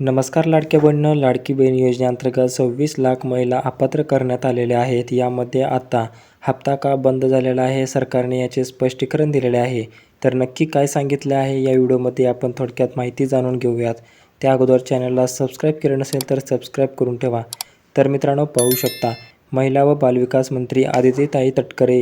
नमस्कार लाडक्या बहिणीनं लाडकी बहीण योजनेअंतर्गत सव्वीस लाख महिला अपात्र करण्यात आलेल्या आहेत. यामध्ये आता हप्ता का बंद झालेला आहे सरकारने याचे स्पष्टीकरण दिलेले आहे. तर नक्की काय सांगितले आहे या व्हिडिओमध्ये आपण थोडक्यात माहिती जाणून घेऊयात. त्या अगोदर चॅनलला सबस्क्राईब केलं नसेल तर सबस्क्राईब करून ठेवा. तर मित्रांनो पाहू शकता महिला व बालविकास मंत्री आदित्यताई तटकरे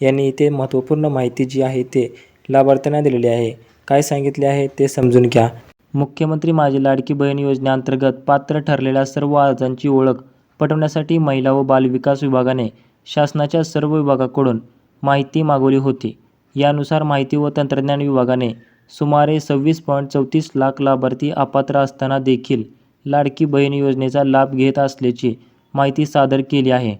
यांनी इथे महत्त्वपूर्ण माहिती जी आहे ते लाभार्थ्यांना दिलेली आहे. काय सांगितले आहे ते समजून घ्या. मुख्यमंत्री माझी लाडकी बहीण योजनेअंतर्गत पात्र ठरलेल्या सर्व अर्जांची ओळख पटवण्यासाठी महिला व बालविकास विभागाने शासनाच्या सर्व विभागाकडून माहिती मागवली होती. यानुसार माहिती व तंत्रज्ञान विभागाने सुमारे सव्वीस पॉईंट चौतीस लाख लाभार्थी अपात्र असताना देखील लाडकी बहीण योजनेचा लाभ घेत असल्याची माहिती सादर केली आहे.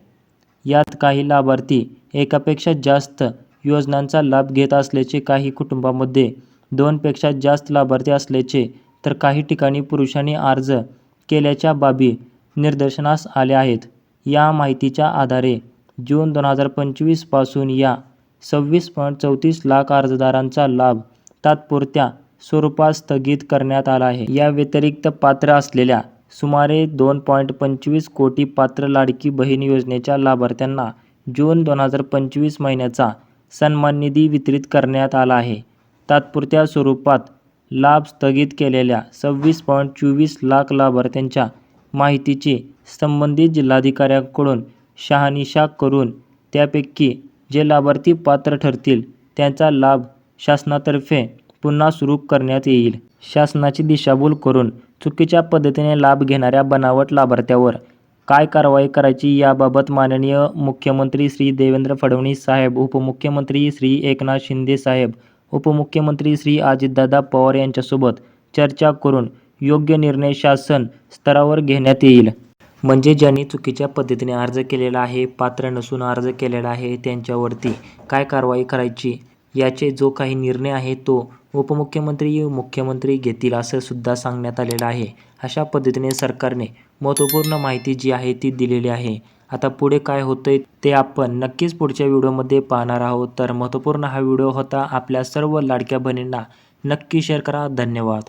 यात काही लाभार्थी एकापेक्षा जास्त योजनांचा लाभ घेत असल्याचे काही कुटुंबामध्ये दोनपेक्षा जास्त लाभार्थी असल्याचे तर काही ठिकाणी पुरुषांनी अर्ज केल्याच्या बाबी निदर्शनास आल्या आहेत. या माहितीच्या आधारे जून दोन हजार पंचवीसपासून या सव्वीस पॉईंट चौतीस लाख अर्जदारांचा लाभ तात्पुरत्या स्वरूपात स्थगित करण्यात आला आहे. या व्यतिरिक्त पात्र असलेल्या सुमारे दोन पॉईंट पंचवीस कोटी पात्र लाडकी बहीण योजनेच्या लाभार्थ्यांना जून दोन हजार पंचवीस महिन्याचा सन्मान निधी वितरित करण्यात आला आहे. तात्पुरत्या स्वरूपात लाभ स्थगित केलेल्या सव्वीस पॉईंट चोवीस लाख लाभार्थ्यांच्या माहितीची संबंधित जिल्हाधिकाऱ्यांकडून शहानिशा करून त्यापैकी जे लाभार्थी पात्र ठरतील त्यांचा लाभ शासनातर्फे पुन्हा सुरू करण्यात येईल. शासनाची दिशाभूल करून चुकीच्या पद्धतीने लाभ घेणाऱ्या बनावट लाभार्थ्यावर काय कारवाई करायची याबाबत माननीय मुख्यमंत्री श्री देवेंद्र फडणवीस साहेब उपमुख्यमंत्री श्री एकनाथ शिंदे साहेब उपमुख्यमंत्री श्री अजितदादा पवार यांच्यासोबत चर्चा करून योग्य निर्णय शासन स्तरावर घेण्यात येईल. म्हणजे ज्यांनी चुकीच्या पद्धतीने अर्ज केलेला आहे पात्र नसून अर्ज केलेला आहे त्यांच्यावरती काय कारवाई करायची? याचे जो काही निर्णय आहे तो उपमुख्यमंत्री मुख्यमंत्री घेतील असं सुद्धा सांगण्यात आलेलं आहे. अशा पद्धतीने सरकारने महत्त्वपूर्ण माहिती जी आहे ती दिलेली आहे. आता पुढे काय होतंय ते आपण नक्कीच पुढच्या व्हिडिओमध्ये पाहणार आहोत. तर महत्त्वपूर्ण हा व्हिडिओ होता आपल्या सर्व लाडक्या बहिणींना. नक्की शेअर करा. धन्यवाद.